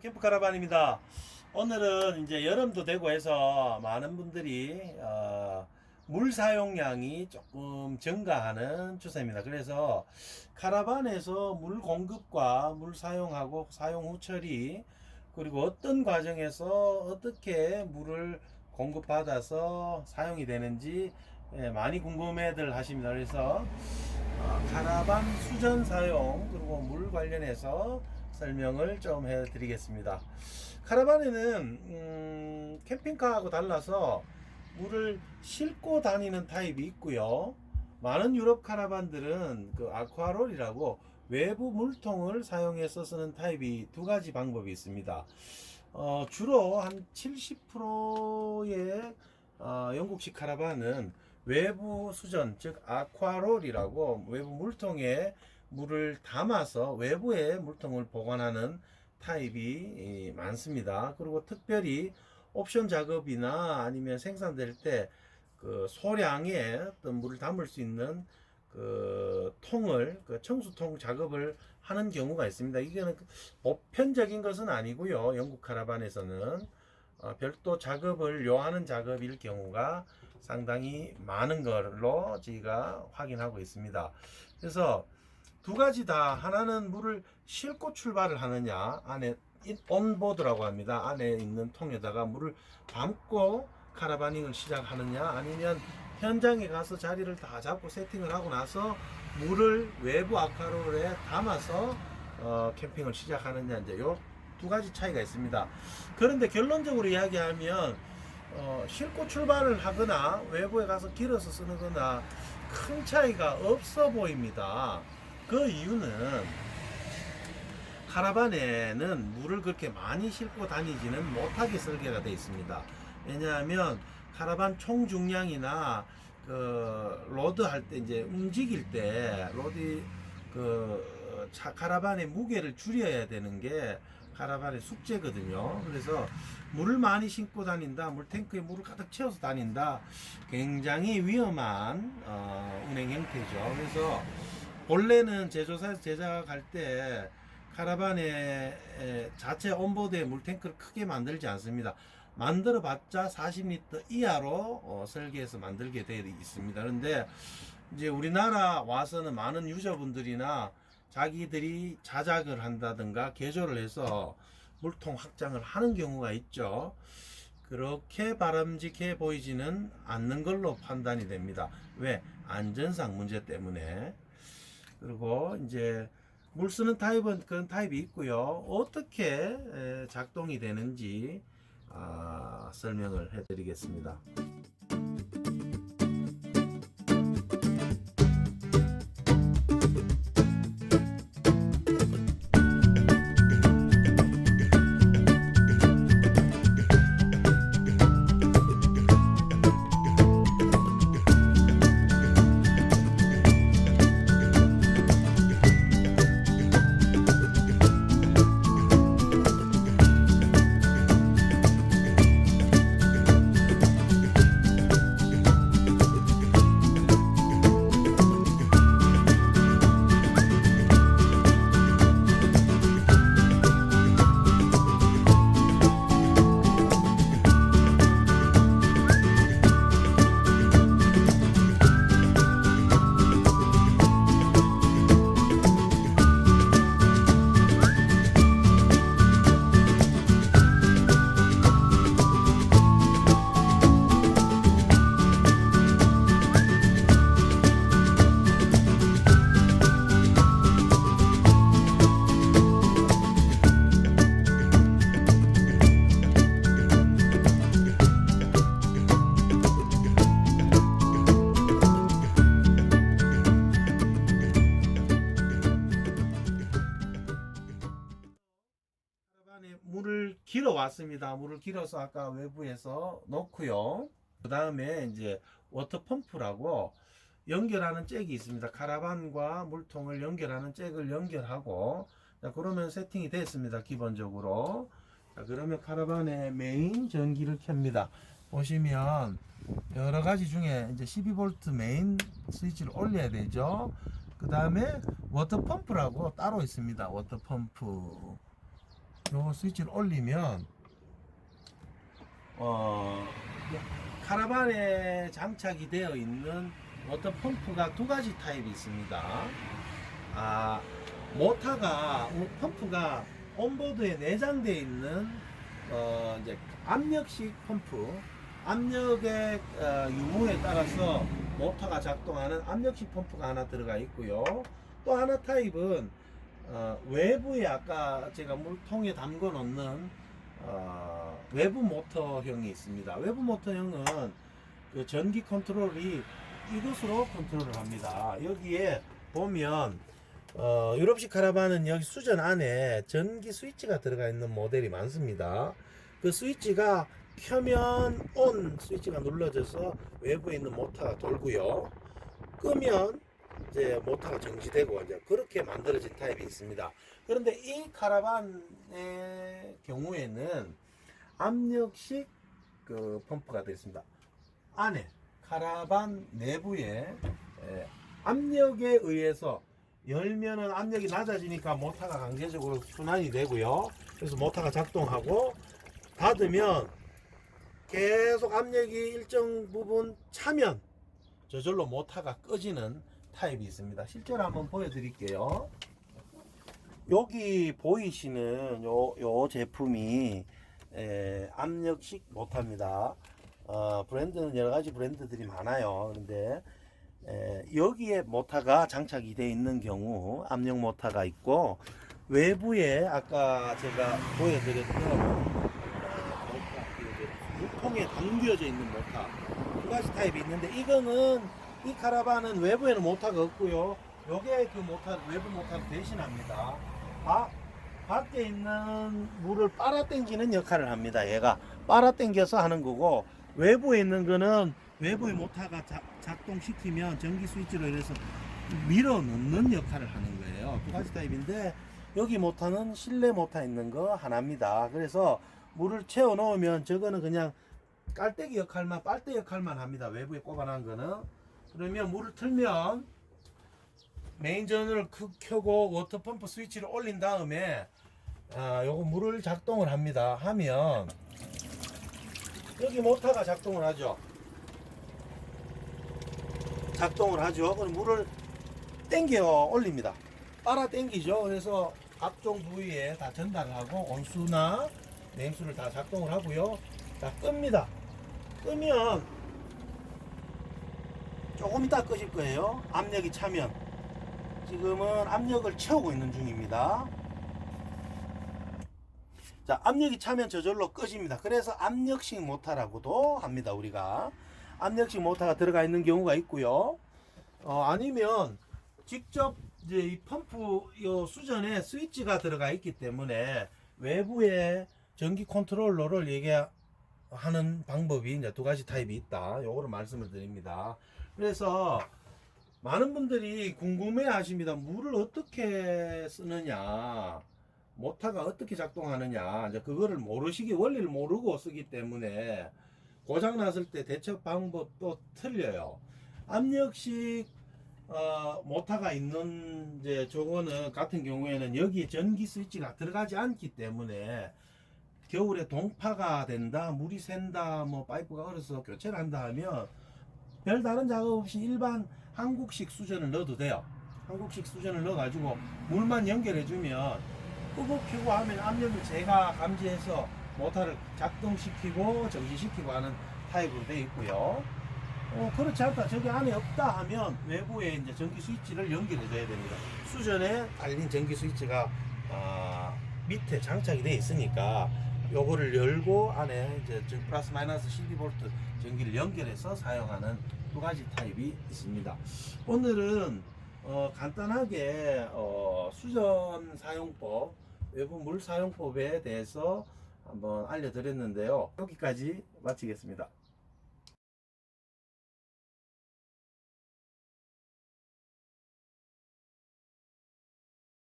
캠프 카라반입니다. 오늘은 이제 여름도 되고 해서 많은 분들이 어, 물 사용량이 조금 증가하는 추세입니다. 그래서 카라반에서 물 공급과 물 사용하고 사용 후 처리 그리고 어떤 과정에서 어떻게 물을 공급받아서 사용이 되는지 예, 많이 궁금해들 하십니다. 그래서 어, 카라반 수전 사용 그리고 물 관련해서 설명을 좀 해드리겠습니다. 카라반에는 음, 캠핑카하고 달라서 물을 싣고 다니는 타입이 있고요. 많은 유럽 카라반들은 그 아쿠아롤이라고 외부 물통을 사용해서 쓰는 타입이 두 가지 방법이 있습니다. 어, 주로 한 70%의 어, 영국식 카라반은 외부 수전, 즉 아쿠아롤이라고 외부 물통에 물을 담아서 외부에 물통을 보관하는 타입이 이, 많습니다. 그리고 특별히 옵션 작업이나 아니면 생산될 때 그 소량의 어떤 물을 담을 수 있는 그 통을 그 청수통 작업을 하는 경우가 있습니다. 이거는 그 보편적인 것은 아니고요. 영국 카라반에서는 어, 별도 작업을 요하는 작업일 경우가 상당히 많은 걸로 저희가 확인하고 있습니다. 그래서 두 가지 다 하나는 물을 싣고 출발을 하느냐 안에 온보드라고 합니다. 안에 있는 통에다가 물을 담고 카라바닝을 시작하느냐 아니면 현장에 가서 자리를 다 잡고 세팅을 하고 나서 물을 외부 아쿠아롤에 담아서 어, 캠핑을 시작하느냐 이제 요 두 가지 차이가 있습니다. 그런데 결론적으로 이야기하면 어, 싣고 출발을 하거나 외부에 가서 길어서 쓰는 거나 큰 차이가 없어 보입니다. 그 이유는 카라반에는 물을 그렇게 많이 싣고 다니지는 못하게 설계가 되어 있습니다. 왜냐하면 카라반 총 중량이나 그 로드 할 때 이제 움직일 때 로드 그 차, 카라반의 무게를 줄여야 되는 게 카라반의 숙제거든요. 그래서 물을 많이 싣고 다닌다, 물 탱크에 물을 가득 채워서 다닌다, 굉장히 위험한 어, 운행 형태죠. 그래서 본래는 제조사에서 제작할 때 카라반의 에, 자체 온보드에 물탱크를 크게 만들지 않습니다. 만들어 봤자 40리터 이하로 어, 설계해서 만들게 되어 있습니다. 그런데 이제 우리나라 와서는 많은 유저분들이나 자기들이 자작을 한다든가 개조를 해서 물통 확장을 하는 경우가 있죠. 그렇게 바람직해 보이지는 않는 걸로 판단이 됩니다. 왜? 안전상 문제 때문에. 그리고 이제 물 쓰는 타입은 그런 타입이 있고요. 어떻게 에, 작동이 되는지 아, 설명을 해드리겠습니다. 왔습니다. 물을 길어서 아까 외부에서 놓고요. 그 다음에 이제 워터 펌프라고 연결하는 잭이 있습니다. 카라반과 물통을 연결하는 잭을 연결하고 자, 그러면 세팅이 됐습니다. 기본적으로. 자, 그러면 카라반의 메인 전기를 켭니다. 보시면 여러 가지 중에 이제 12V 메인 스위치를 올려야 되죠. 그 다음에 워터 펌프라고 따로 있습니다. 워터 펌프. 요거 스위치를 올리면 어 카라반에 장착이 되어 있는 워터 펌프가 두 가지 타입이 있습니다. 아 모터가 펌프가 온보드에 내장되어 있는 어 이제 압력식 펌프 압력의 어, 유무에 따라서 모터가 작동하는 압력식 펌프가 하나 들어가 있고요. 또 하나 타입은 어, 외부에 아까 제가 물통에 담궈 놓는 어, 외부 모터형이 있습니다. 외부 모터형은 그 전기 컨트롤이 이것으로 컨트롤을 합니다. 여기에 보면 어, 유럽식 카라반은 여기 수전 안에 전기 스위치가 들어가 있는 모델이 많습니다. 그 스위치가 켜면 온 스위치가 눌러져서 외부에 있는 모터가 돌고요. 끄면 이제 모터가 정지되고 이제 그렇게 만들어진 타입이 있습니다. 그런데 이 카라반의 경우에는 압력식 그 펌프가 되어 있습니다. 안에 카라반 내부에 에, 압력에 의해서 열면은 압력이 낮아지니까 모터가 강제적으로 순환이 되고요. 그래서 모터가 작동하고 닫으면 계속 압력이 일정 부분 차면 저절로 모터가 꺼지는 타입이 있습니다. 실제로 한번 보여드릴게요. 여기 보이시는 요, 요 제품이 에, 압력식 모터입니다. 어, 브랜드는 여러 가지 브랜드들이 많아요. 그런데 에, 여기에 모터가 장착이 되어 있는 경우 압력 모터가 있고 외부에 아까 제가 보여드렸던 어, 물통에 담겨져 있는 모터 두 가지 타입이 있는데 이거는 이 카라반은 외부에는 모터가 없고요. 요게 그 모터 외부 모터를 대신합니다. 바, 밖에 있는 물을 빨아당기는 역할을 합니다. 얘가 빨아당겨서 하는 거고 외부에 있는 거는 외부의 모터가 자- 작동시키면 전기 스위치로 인해서 밀어 넣는 역할을 하는 거예요. 두 가지 타입인데 여기 모터는 실내 모터 있는 거 하나입니다. 그래서 물을 채워 넣으면 저거는 그냥 깔때기 역할만 빨대 역할만 합니다. 외부에 꼽아놓은 거는 그러면 물을 틀면 메인전을 크- 켜고 워터펌프 스위치를 올린 다음에 아, 요거 물을 작동을 합니다. 하면 여기 모터가 작동을 하죠. 작동을 하죠. 그럼 물을 땡겨 올립니다. 빨아 땡기죠. 그래서 각종 부위에 다 전달을 하고 온수나 냉수를 다 작동을 하고요. 자, 끕니다. 끄면 조금 이따 끄실 거예요. 압력이 차면. 지금은 압력을 채우고 있는 중입니다. 자, 압력이 차면 저절로 꺼집니다. 그래서 압력식 모터라고도 합니다, 우리가. 압력식 모터가 들어가 있는 경우가 있고요. 어, 아니면 직접 이제 이 펌프 요 수전에 스위치가 들어가 있기 때문에 외부에 전기 컨트롤러를 얘기하는 방법이 이제 두 가지 타입이 있다. 요거를 말씀을 드립니다. 그래서 많은 분들이 궁금해 하십니다. 물을 어떻게 쓰느냐. 모터가 어떻게 작동하느냐. 이제 그거를 모르시기, 원리를 모르고 쓰기 때문에 고장 났을 때 대처 방법도 틀려요. 압력식 어, 모터가 있는 이제 저거는 같은 경우에는 여기에 전기 스위치가 들어가지 않기 때문에 겨울에 동파가 된다, 물이 샌다, 뭐 파이프가 얼어서 교체를 한다 하면 별 다른 작업 없이 일반 한국식 수전을 넣어도 돼요. 한국식 수전을 넣어가지고 물만 연결해주면 끄고 켜고 하면 압력을 제가 감지해서 모터를 작동시키고 정지시키고 하는 타입으로 되어 있고요. 어, 그렇지 않다. 저기 안에 없다 하면 외부에 이제 전기 스위치를 연결해 줘야 됩니다. 수전에 달린 전기 스위치가 아, 밑에 장착이 되어 있으니까 요거를 열고 안에 이제 전- 플러스 마이너스 12V 전기를 연결해서 사용하는 두 가지 타입이 있습니다. 오늘은 어, 간단하게 어, 수전 사용법, 외부 물 사용법에 대해서 한번 알려드렸는데요. 여기까지 마치겠습니다.